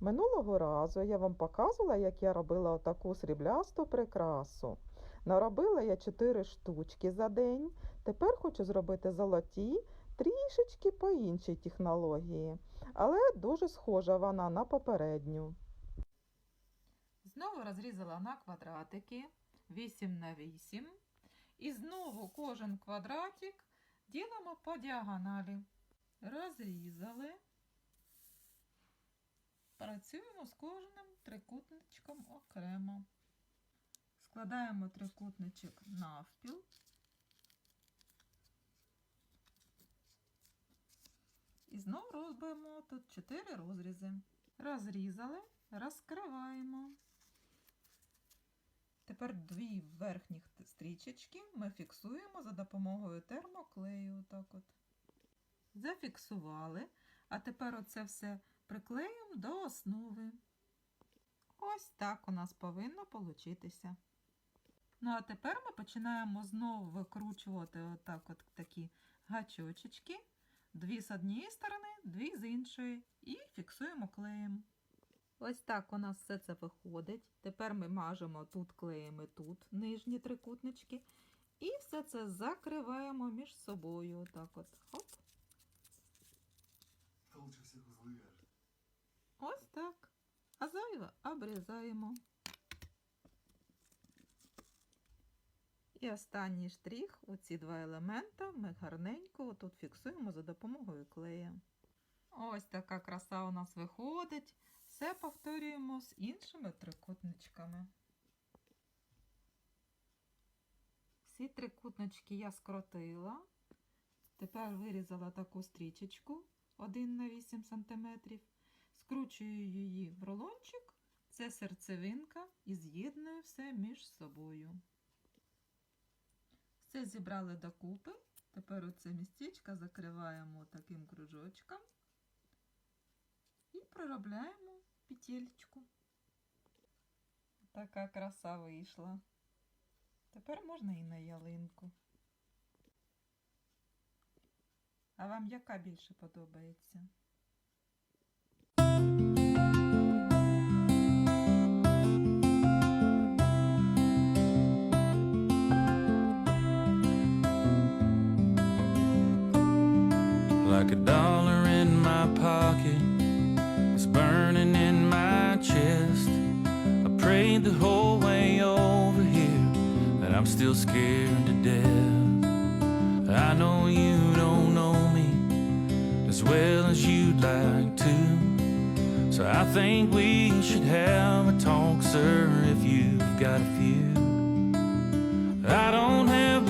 Минулого разу я вам показувала, як я робила отаку сріблясту прикрасу. Наробила я 4 штучки за день. Тепер хочу зробити золоті трішечки по іншій технології, але дуже схожа вона на попередню. Знову розрізала на квадратики 8 на 8. І знову кожен квадратик ділимо по діагоналі. Розрізали. Працюємо з кожним трикутничком окремо. Складаємо трикутничок навпіл. І знову робимо тут 4 розрізи. Розрізали, розкриваємо. Тепер дві верхніх стрічечки ми фіксуємо за допомогою термоклею. Так от. Зафіксували. А тепер оце все приклеїмо до основи. Ось так у нас повинно получитися. Ну а тепер ми починаємо знову викручувати отак от такі гачочечки. Дві з однієї сторони, дві з іншої. І фіксуємо клеєм. Ось так у нас все це виходить. Тепер ми мажемо тут клеєм і тут нижні трикутнички. І все це закриваємо між собою. Отак от. Хоп. Та лучше всіх. Ось так. А зайве обрізаємо. І останній штрих, оці два елемента, ми гарненько тут фіксуємо за допомогою клея. Ось така краса у нас виходить. Все повторюємо з іншими трикутничками. Всі трикутнички я скротила. Тепер вирізала таку стрічечку 1 на 8 см. Скручую її в рулончик. Це серцевинка і з'єдную все між собою. Все зібрали докупи. Тепер оце містечко закриваємо таким кружочком і проробляємо петельку. Така краса вийшла. Тепер можна і на ялинку. А вам яка більше подобається? Like a dollar in my pocket. It's burning in my chest. I prayed the whole way over here that I'm still scared to death. I know you don't know me as well as you'd like to. So I think we should have a talk, sir, if you've got a few. I don't have